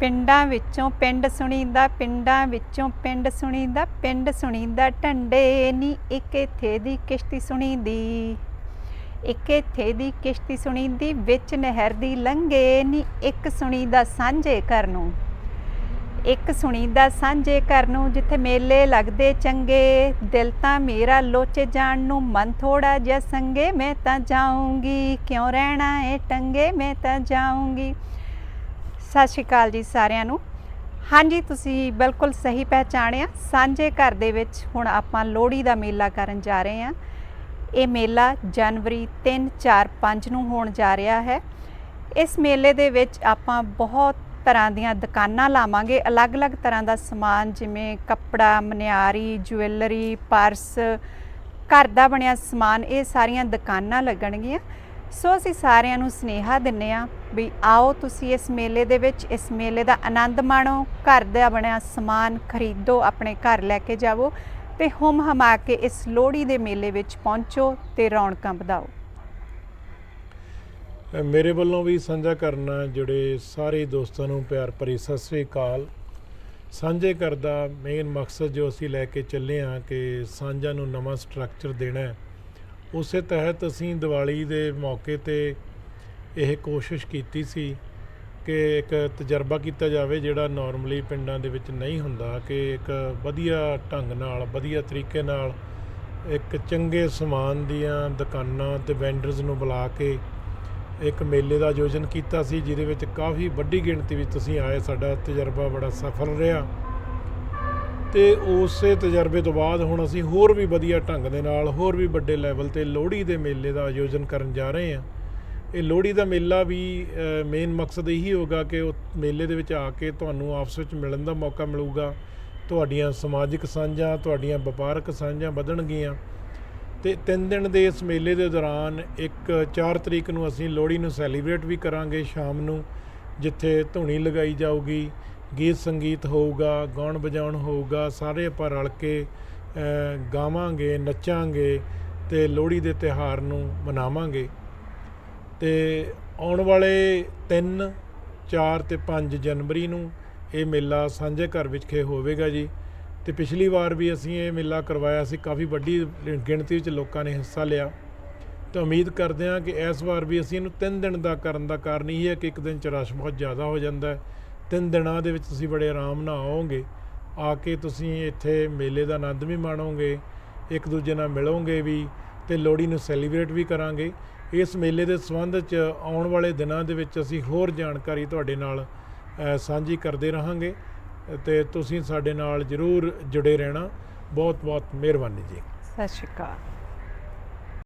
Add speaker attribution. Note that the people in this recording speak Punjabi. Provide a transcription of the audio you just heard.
Speaker 1: ਪਿੰਡਾਂ ਵਿੱਚੋਂ ਪਿੰਡ ਸੁਣੀਂਦਾ, ਪਿੰਡਾਂ ਵਿੱਚੋਂ ਪਿੰਡ ਸੁਣੀਂਦਾ ਪਿੰਡ ਸੁਣੀਂਦਾ ਢੰਡੇ ਨੀ ਇੱਕ ਇੱਥੇ ਦੀ ਕਿਸ਼ਤੀ ਸੁਣੀਂਦੀ। ਇੱਕ ਇੱਥੇ ਦੀ ਕਿਸ਼ਤੀ ਸੁਣੀਂਦੀ, ਵਿੱਚ ਨਹਿਰ ਦੀ ਲੰਘੇ ਨੀ ਇੱਕ ਸੁਣੀਂਦਾ ਸਾਂਝੇ ਘਰ ਨੂੰ। ਇੱਕ ਸੁਣੀਂਦਾ ਸਾਂਝੇ ਘਰ ਨੂੰ ਜਿੱਥੇ ਮੇਲੇ ਲੱਗਦੇ ਚੰਗੇ, ਦਿਲ ਤਾਂ ਮੇਰਾ ਲੋਚੇ ਜਾਣ ਨੂੰ ਮਨ ਥੋੜਾ ਜਿਹਾ ਸੰਗੇ, ਮੈਂ ਤਾਂ ਜਾਊਂਗੀ, ਕਿਉਂ ਰਹਿਣਾ ਏ ਟੰਗੇ, ਮੈਂ ਤਾਂ ਜਾਊਂਗੀ। ਸਤਿ ਸ਼੍ਰੀ ਅਕਾਲ ਜੀ ਸਾਰਿਆਂ ਨੂੰ। ਹਾਂਜੀ, ਤੁਸੀਂ ਬਿਲਕੁਲ ਸਹੀ ਪਹਿਚਾਣਿਆ। ਸਾਂਝੇ ਘਰ ਦੇ ਵਿੱਚ ਹੁਣ ਆਪਾਂ ਲੋਹੜੀ ਦਾ ਮੇਲਾ ਕਰਨ ਜਾ ਰਹੇ ਹਾਂ। ਇਹ ਮੇਲਾ ਜਨਵਰੀ 3 4 5 ਨੂੰ ਹੋਣ ਜਾ ਰਿਹਾ ਹੈ। ਇਸ ਮੇਲੇ ਦੇ ਵਿੱਚ ਆਪਾਂ ਬਹੁਤ ਤਰ੍ਹਾਂ ਦੀਆਂ ਦੁਕਾਨਾਂ ਲਾਵਾਂਗੇ। ਅਲੱਗ-ਅਲੱਗ ਤਰ੍ਹਾਂ ਦਾ ਸਮਾਨ ਜਿਵੇਂ ਕੱਪੜਾ, ਮਨਿਆਰੀ, ਜੁਐਲਰੀ, ਪਰਸ, ਘਰ ਦਾ ਬਣਿਆ ਸਮਾਨ, ਇਹ ਸਾਰੀਆਂ ਦੁਕਾਨਾਂ ਲੱਗਣਗੀਆਂ। ਸੋ ਅਸੀਂ ਸਾਰਿਆਂ ਨੂੰ ਸਨੇਹਾ ਦਿੰਨੇ ਆ ਵੀ ਆਓ ਤੁਸੀਂ ਇਸ ਮੇਲੇ ਦੇ ਵਿੱਚ, ਇਸ ਮੇਲੇ ਦਾ ਆਨੰਦ ਮਾਣੋ, ਘਰ ਦਾ ਬਣਿਆ ਸਮਾਨ ਖਰੀਦੋ, ਆਪਣੇ ਘਰ ਲੈ ਕੇ ਜਾਵੋ ਤੇ ਹੁਮ ਹਮਾ ਕੇ ਇਸ ਲੋਹੜੀ ਦੇ ਮੇਲੇ ਵਿੱਚ ਪਹੁੰਚੋ ਤੇ ਰੌਣਕਾਂ ਵਧਾਓ।
Speaker 2: ਮੇਰੇ ਵੱਲੋਂ ਵੀ ਸਾਂਝਾ ਕਰਨਾ ਜਿਹੜੇ ਸਾਰੇ ਦੋਸਤਾਂ ਨੂੰ ਪਿਆਰ ਭਰੀ ਸਤਿ ਸ੍ਰੀ ਅਕਾਲ। ਸਾਂਝੇ ਘਰ ਦਾ ਮੇਨ ਮਕਸਦ ਜੋ ਅਸੀਂ ਲੈ ਕੇ ਚੱਲੇ ਹਾਂ ਕਿ ਸਾਂਝਾ ਨੂੰ ਨਵਾਂ ਸਟਰਕਚਰ ਦੇਣਾ ਹੈ। ਉਸੇ ਤਹਿਤ ਅਸੀਂ ਦੀਵਾਲੀ ਦੇ ਮੌਕੇ ਤੇ ਇਹ ਕੋਸ਼ਿਸ਼ ਕੀਤੀ ਸੀ ਕਿ ਇੱਕ ਤਜਰਬਾ ਕੀਤਾ ਜਾਵੇ ਜਿਹੜਾ ਨਾਰਮਲੀ ਪਿੰਡਾਂ ਦੇ ਵਿੱਚ ਨਹੀਂ ਹੁੰਦਾ, ਕਿ ਇੱਕ ਵਧੀਆ ਢੰਗ ਨਾਲ, ਵਧੀਆ ਤਰੀਕੇ ਨਾਲ ਇੱਕ ਚੰਗੇ ਸਮਾਨ ਦੀਆਂ ਦੁਕਾਨਾਂ ਤੇ ਵੈਂਡਰਸ ਨੂੰ ਬੁਲਾ ਕੇ ਇੱਕ ਮੇਲੇ ਦਾ ਆਯੋਜਨ ਕੀਤਾ ਸੀ, ਜਿਹਦੇ ਵਿੱਚ ਕਾਫੀ ਵੱਡੀ ਗਿਣਤੀ ਵਿੱਚ ਤੁਸੀਂ ਆਏ, ਸਾਡਾ ਤਜਰਬਾ ਬੜਾ ਸਫਲ ਰਿਹਾ। ਤੇ ਉਸੇ ਤਜਰਬੇ ਤੋਂ ਬਾਅਦ ਹੁਣ ਅਸੀਂ ਹੋਰ ਵੀ ਵਧੀਆ ਢੰਗ ਦੇ ਨਾਲ, ਹੋਰ ਵੀ ਵੱਡੇ ਲੈਵਲ ਤੇ ਲੋਹੜੀ ਦੇ ਮੇਲੇ ਦਾ ਆਯੋਜਨ ਕਰਨ ਜਾ ਰਹੇ ਹਾਂ। ਇਹ ਲੋਹੜੀ ਦਾ ਮੇਲਾ ਵੀ ਮੇਨ ਮਕਸਦ ਇਹੀ ਹੋਗਾ ਕਿ ਉਹ ਮੇਲੇ ਦੇ ਵਿੱਚ ਆ ਕੇ ਤੁਹਾਨੂੰ ਆਪਸ ਵਿੱਚ ਮਿਲਣ ਦਾ ਮੌਕਾ ਮਿਲੂਗਾ। ਤੁਹਾਡੀਆਂ ਸਮਾਜਿਕ ਸਾਂਝਾਂ, ਤੁਹਾਡੀਆਂ ਵਪਾਰਕ ਸਾਂਝਾਂ ਵਧਣਗੀਆਂ। ਤੇ ਤਿੰਨ ਦਿਨ ਦੇ ਇਸ ਮੇਲੇ ਦੇ ਦੌਰਾਨ ਇੱਕ 4 ਤਰੀਕ ਨੂੰ ਅਸੀਂ ਲੋਹੜੀ ਨੂੰ ਸੈਲੀਬ੍ਰੇਟ ਵੀ ਕਰਾਂਗੇ ਸ਼ਾਮ ਨੂੰ, ਜਿੱਥੇ ਧੂਣੀ ਲਗਾਈ ਜਾਊਗੀ। ਗੀਤ ਸੰਗੀਤ ਹੋਊਗਾ, ਗਾਉਣ ਵਜਾਉਣ ਹੋਊਗਾ, ਸਾਰੇ ਆਪਾਂ ਰਲ ਕੇ ਗਾਵਾਂਗੇ, ਨੱਚਾਂਗੇ ਤੇ ਲੋਹੜੀ ਦੇ ਤਿਉਹਾਰ ਨੂੰ ਮਨਾਵਾਂਗੇ। ਤੇ ਆਉਣ ਵਾਲੇ 3 4 ਤੇ 5 ਜਨਵਰੀ ਨੂੰ ਇਹ ਮੇਲਾ ਸਾਂਝੇ ਘਰ ਵਿਖੇ ਹੋਵੇਗਾ ਜੀ। ਤੇ ਪਿਛਲੀ ਵਾਰ ਵੀ ਅਸੀਂ ਇਹ ਮੇਲਾ ਕਰਵਾਇਆ ਸੀ, ਕਾਫੀ ਵੱਡੀ ਗਿਣਤੀ ਵਿੱਚ ਲੋਕਾਂ ਨੇ ਹਿੱਸਾ ਲਿਆ। ਤਾਂ ਉਮੀਦ ਕਰਦੇ ਹਾਂ ਕਿ ਇਸ ਵਾਰ ਵੀ ਅਸੀਂ ਇਹਨੂੰ 3 ਦਿਨ ਦਾ ਕਰਨ ਦਾ ਕਾਰਨ ਇਹ ਹੈ ਕਿ ਇੱਕ ਦਿਨ ਚ ਰਸ਼ ਬਹੁਤ ਜ਼ਿਆਦਾ ਹੋ ਜਾਂਦਾ ਹੈ। ਤਿੰਨ ਦਿਨਾਂ ਦੇ ਵਿੱਚ ਤੁਸੀਂ ਬੜੇ ਆਰਾਮ ਨਾਲ ਆਓਗੇ, ਆ ਕੇ ਤੁਸੀਂ ਇੱਥੇ ਮੇਲੇ ਦਾ ਆਨੰਦ ਵੀ ਮਾਣੋਗੇ, ਇੱਕ ਦੂਜੇ ਨਾਲ ਮਿਲੋਗੇ ਵੀ ਤੇ ਲੋਹੜੀ ਨੂੰ ਸੈਲੀਬ੍ਰੇਟ ਵੀ ਕਰਾਂਗੇ। ਇਸ ਮੇਲੇ ਦੇ ਸੰਬੰਧ 'ਚ ਆਉਣ ਵਾਲੇ ਦਿਨਾਂ ਦੇ ਵਿੱਚ ਅਸੀਂ ਹੋਰ ਜਾਣਕਾਰੀ ਤੁਹਾਡੇ ਨਾਲ ਸਾਂਝੀ ਕਰਦੇ ਰਹਾਂਗੇ। ਤੇ ਤੁਸੀਂ ਸਾਡੇ ਨਾਲ ਜਰੂਰ ਜੁੜੇ ਰਹਿਣਾ। ਬਹੁਤ ਬਹੁਤ ਮਿਹਰਬਾਨੀ ਜੀ।
Speaker 1: ਸਤਿ ਸ਼੍ਰੀ ਅਕਾਲ।